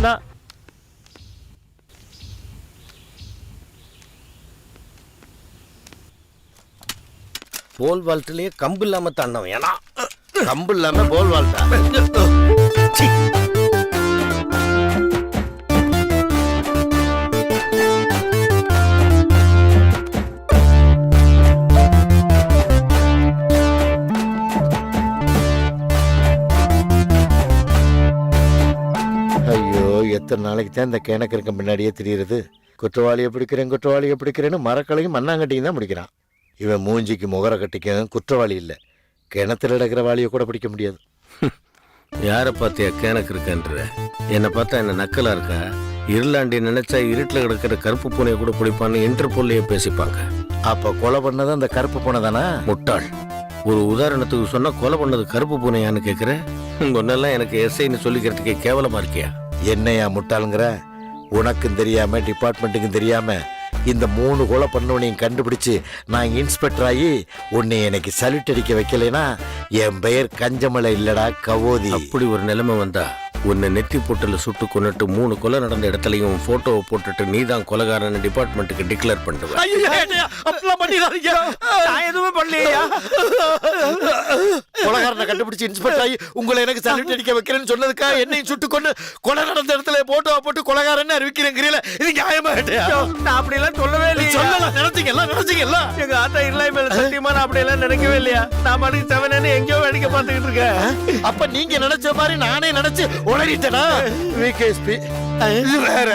விஷயம்தான் போல் வால்ட்லயே கம்பு இல்லாம தாண்டவன் ஏன்னா கம்பு இல்லாம போல் வால்ட்டா எத்தனை நாளைக்கு தான் இந்த கேனக்கருக்கு முன்னாடியே தெரியுறது? குற்றவாளியை பிடிக்கிறேன் குற்றவாளியை பிடிக்கிறேன்னு மரக்கலையும் மண்ணாங்கட்டியும் தான் முடிக்கிறான். இவன் மூஞ்சிக்கு முகர கட்டிக்கும் குற்றவாளி இல்லை. கிணத்துல கிடக்கிற வாளியை கூட பிடிக்க முடியாது. யாரை பார்த்தியா கேனக்கு இருக்கன்ற? என்னை பார்த்தா என்ன நக்கலா இருக்கா? இருளாண்டி நினைச்சா இருட்டில் கிடக்கிற கருப்பு பூனையை கூட பிடிப்பான்னு இன்டர்போல்லையே பேசிப்பாங்க. அப்ப கொலை பண்ணது அந்த கருப்பு பூனை தானே? முட்டாள். ஒரு உதாரணத்துக்கு சொன்னா கொலை பண்ணது கருப்பு பூனையான்னு கேக்குற? ஒன்னெல்லாம் எனக்கு எஸ்ஐன்னு சொல்லிக்கிறதுக்கே கேவலமா இருக்கியா? என்னையா முட்டாளுங்கிற? உனக்கும் தெரியாம டிபார்ட்மெண்ட்டுக்கும் தெரியாம இந்த மூணு கொலை பண்ணவனையும் கண்டுபிடிச்சு நான் இன்ஸ்பெக்டர் ஆகி உன்னை எனக்கு சல்யூட் அடிக்க வைக்கலைனா என் பெயர் கஞ்சமலை இல்லடா கவோதி. அப்படி ஒரு நிலைமை வந்தா உன்னை நெத்தி பொட்டுல சுட்டு கொன்னுட்டு மூணு கொலை நடந்த இடத்துலயும் போட்டோவை போட்டுட்டு நீ தான் கொலகாரன் டிபார்ட்மெண்ட்டுக்கு டிக்ளேர் பண்ணுவேன் அப்படிலாம் பண்ணிடாதீங்க. நான் எதுவுமே பண்ணலையா? கொலகாரனை கண்டுபிடிச்சு இன்ஸ்பெக்டர் ஆகி உங்களை எனக்கு சல்யூட் அடிக்க வைக்கிறேன்னு சொன்னதுக்கா என்னையும் சுட்டு கொண்டு கொலை நடந்த இடத்துல போட்டோ போட்டு கொலகாரன்னு அறிவிக்கிறேங்கிறீல இது நியாயமா? நான் அப்படிலாம் சொல்லவே இல்லையா. சொல்லலாம் நினைச்சீங்கல்ல நினைச்சீங்கல்ல எங்க ஆத்தா இல்லை மேல சத்தியமா நான் அப்படி எல்லாம் நினைக்கவே இல்லையா? நான் பாட்டுக்கு செவனேன்னு எங்கேயோ வேடிக்கை பார்த்துக்கிட்டு இருக்கேன். அப்ப நீங்க நினைச்ச மாதிரி நானே நினைச்சு உளறிட்டேனா? விகேஎஸ்பி இது வேற.